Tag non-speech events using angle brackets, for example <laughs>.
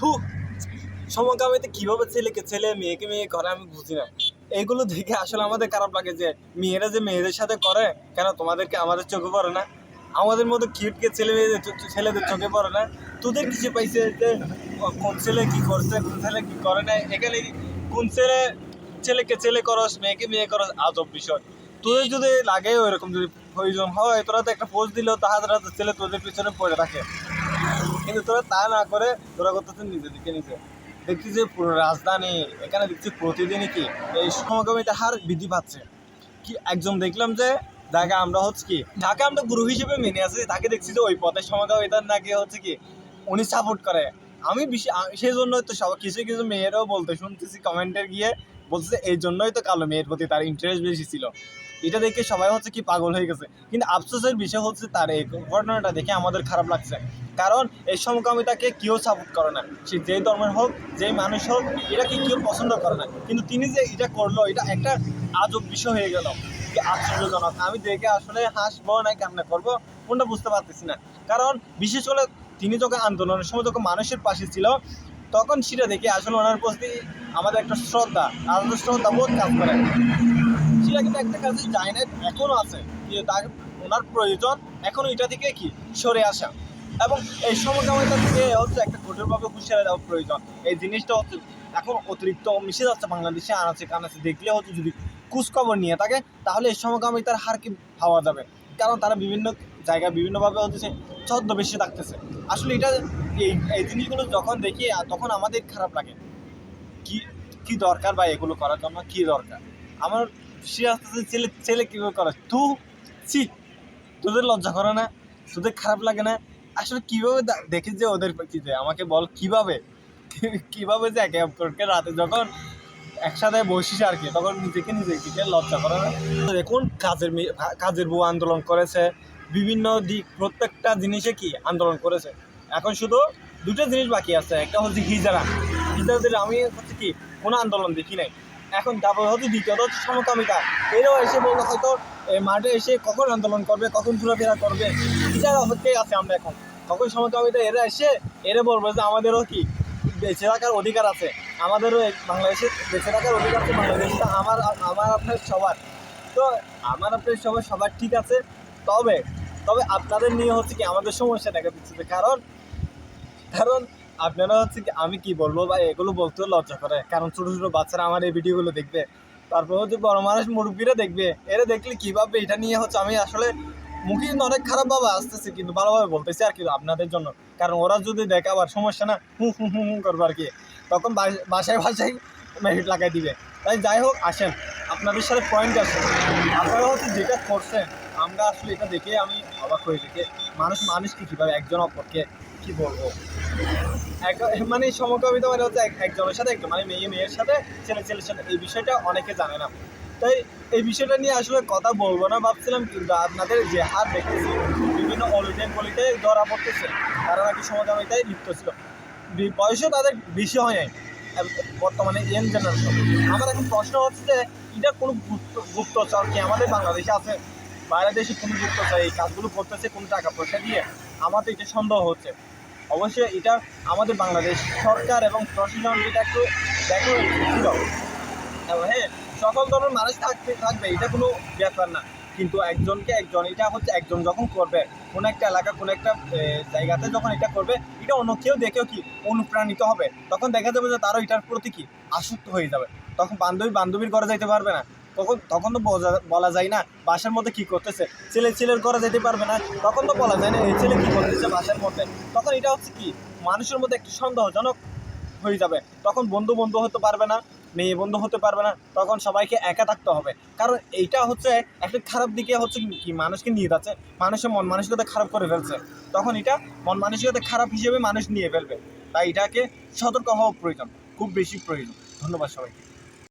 থু সমকামিতে কীভাবে ছেলেকে, ছেলে, মেয়েকে, মেয়ে করে আমি বুঝি না। এগুলো দেখে আসলে আমাদের খারাপ লাগে যে, মেয়েরা যে মেয়েদের সাথে করে, কেন তোমাদেরকে আমাদের চোখে পড়ে না? আমাদের মতো কিউটকে ছেলে মেয়েদের ছেলেদের চোখে পড়ে না? তোদের কিছু পাইছে যে কোন ছেলে কি করছে, কোন ছেলে কি করে না? এখানে কোন ছেলে, ছেলেকে ছেলে করস, মেয়েকে মেয়ে করস, আজব বিষয়। তোদের যদি লাগে ওইরকম যদি প্রয়োজন হয়, তোরা তো একটা পোস্ট দিলেও তাহাদের হাতে ছেলে তোদের পিছনে পড়ে রাখে কিন্তু তোরা তা না করে তোরা করতেছে দিকে নিজে। দেখছি যে পুরো রাজধানী, এখানে দেখছি প্রতিদিনই কি এই সমকামিতার হার বৃদ্ধি পাচ্ছে। কি একজন দেখলাম যে যাকে আমরা হচ্ছে কি যাকে আমরা গুরু হিসেবে মেনে আছি তাকে দেখছি যে ওই পথে সমকামিতার নাকি হচ্ছে কি, উনি সাপোর্ট করে। আমি সেই জন্যই তো সব কিছু কিছু মেয়েরাও বলতে শুনতেছি কমেন্টের গিয়ে বলছে এই জন্যই তো কালো মেয়ের প্রতি তার ইন্টারেস্ট বেশি ছিল। এটা দেখে সবাই হচ্ছে কি পাগল হয়ে গেছে। কিন্তু আফসোসের বিষয় হচ্ছে তার এই ঘটনাটা দেখে আমাদের খারাপ লাগছে। কারণ এই সমকামিতাকে কেউ সাপোর্ট করে না। সে যেই ধর্মের হোক যেই মানুষ হোক, এটাকে কেউ পছন্দ করে না। কিন্তু তিনি যে এটা করল, এটা একটা আজব বিষয় হয়ে গেল। আশ্চর্যজনক। আমি দেখে আসলে হাসবো না, কান্না করব, কোনটা বুঝতে পারতেছি না। কারণ বিশেষ করে তিনি যখন আন্দোলনের সময় যখন মানুষের পাশে ছিল, তখন সেটা দেখে আসলে ওনার প্রতি আমাদের একটা শ্রদ্ধা, আলাদা শ্রদ্ধা বোধ কাজ করে। সেটা কিন্তু একটা কাজে যায় না এখনও আছে। যে তার ওনার প্রয়োজন, এখনও এটা থেকে কি? সরে আসা। এবং এই সমকামিতা থেকে হচ্ছে একটা কঠোরভাবে হুঁশিয়ারি দেওয়া প্রয়োজন। এই জিনিসটা হচ্ছে এখন অতিরিক্ত মিশে যাচ্ছে বাংলাদেশে, আনাচে কানাচে। দেখলে হচ্ছে যদি খোঁজখবর নিয়ে থাকে, তাহলে এই সমকামিতার হার কি পাওয়া যাবে? কারণ তারা বিভিন্ন জায়গায় বিভিন্নভাবে হচ্ছে ছদ্মবেশে থাকতেছে। আসলে এটা এই এই জিনিসগুলো যখন দেখি তখন আমাদের খারাপ লাগে। কি কি দরকার বা এগুলো করার জন্য কি দরকার? আমার সে আসতেছে, ছেলে ছেলে কীভাবে করে? তু, ছি, তোদের লজ্জা করে না? তোদের খারাপ লাগে না? আসলে কীভাবে দেখি যে ওদের যে, আমাকে বল কীভাবে? <laughs> কীভাবে যে একে অপরকে রাতে যখন একসাথে বসিস আর কি, তখন নিজেকে নিজেকে লজ্জা করে না? দেখুন, কাজের কাজের বউ আন্দোলন করেছে। বিভিন্ন দিক, প্রত্যেকটা জিনিসে কি আন্দোলন করেছে? এখন শুধু দুটো জিনিস বাকি আছে। একটা হচ্ছে হিজারা। হিজারাদের আমি হচ্ছে কি কোনো আন্দোলন দেখি নাই। এখন তারপর হচ্ছে দ্বিতীয়ত হচ্ছে সমকামিতা। এরাও এসে বলল হয়তো মাঠে এসে কখন আন্দোলন করবে, কখন ঘোরাফেরা করবে হিজারা হতেই আছে আমরা এখন। কখন সমকামিতা, এরা এসে, এরা বলবে যে আমাদেরও কি বেঁচে থাকার অধিকার আছে, আমাদেরও বাংলাদেশে বেঁচে থাকার অধিকার আছে, বাংলাদেশটা আমার আমার আপনার সবার। তো আমার আপনার সবার সবার ঠিক আছে। তবে তবে আপনাদের নিয়ে হচ্ছে কি আমাদের সমস্যা দেখা দিচ্ছে কারণ কারণ আপনারা হচ্ছে কি, আমি কি বলব বা এগুলো বলতেও লজ্জা করে। কারণ ছোট ছোট বাচ্চারা আমার এই ভিডিওগুলো দেখবে। তারপর হচ্ছে বড় মানুষ মুরব্বীরা দেখবে। এরা দেখলে কীভাবে এটা নিয়ে হচ্ছে আমি আসলে মুখে কিন্তু অনেক খারাপ ভাবে আসতেছে, কিন্তু ভালোভাবে বলতেছি আর কি আপনাদের জন্য। কারণ ওরা যদি দেখে আবার সমস্যা না, হু হু হু হু করব আর কি। তখন বাসায় বাসায় মেরিট লাগাই দিবে। তাই যাই হোক, আসেন। আপনাদের সাথে পয়েন্ট আছে। আপনারা হচ্ছে যেটা করছেন, আমরা আসলে এটা দেখে আমি অবাক হয়ে দেখে মানুষ মানুষকে কীভাবে একজন অপরকে কি বলব? মানে সমকামিতা মানে হচ্ছে এক- একজনের সাথে একজন মানে মেয়ে, মেয়ের সাথে, ছেলে, ছেলের সাথে। এই বিষয়টা অনেকে জানে না। তাই এই বিষয়টা নিয়ে আসলে কথা বলব না ভাবছিলাম, কিন্তু আপনাদের যে হাত দেখতেছি, বিভিন্ন অলিতে গলিতে ধরা পড়তেছে। তারা নাকি সমকামিতায় লিপ্ত ছিল। বি- বয়সও তাদের বেশি হয় নাই বর্তমানে ইয়ং জেনারেশন আমার এখন প্রশ্ন হচ্ছে যে, এটা কোনো গুপ্ত, গুপ্তচর কি আমাদের বাংলাদেশে আছে? বাইরের দেশে কোনো গুপ্তচর, এই কাজগুলো করতেছে কোনো টাকা পয়সা দিয়ে? আমার তো এটা সন্দেহ হচ্ছে। অবশ্যই এটা আমাদের বাংলাদেশ সরকার এবং প্রশাসন এটা একটু দেখো। হ্যাঁ সকল ধরনের মানুষ থাকতে থাকবে, এটা কোনো ব্যাপার না। কিন্তু একজনকে একজন, এটা হচ্ছে একজন যখন করবে, কোনো একটা এলাকা, কোনো একটা জায়গাতে যখন এটা করবে, এটা অন্য কেউ দেখেও কি অনুপ্রাণিত হবে? তখন দেখা যাবে যে তারও এটার প্রতি কি আসক্ত হয়ে যাবে। তখন বান্ধবী, বান্ধবীর ঘরে যাইতে পারবে না। তখন তখন তো বলা যায় না বাসার মধ্যে কি করতেছে। ছেলে ছেলের ঘরে যেতে পারবে না, তখন তো বলা যায় না এই ছেলে কি করতেছে বাসার মধ্যে। তখন এটা হচ্ছে কি, মানুষের মধ্যে একটি সন্দেহজনক হয়ে যাবে। তখন বন্ধু বন্ধু হতে পারবে না, মেয়ে বন্ধু হতে পারবে না, তখন সবাইকে একা থাকতে হবে। কারণ এইটা হচ্ছে একটা খারাপ দিকে হচ্ছে কি মানুষকে নিয়ে যাচ্ছে। মানুষের মন মানসিকতা খারাপ করে ফেলছে। তখন এটা মন মানসিকতা খারাপ হিসেবে মানুষ নিয়ে ফেলবে। তাই এটাকে সতর্ক হওয়া প্রয়োজন, খুব বেশি প্রয়োজন। ধন্যবাদ সবাইকে।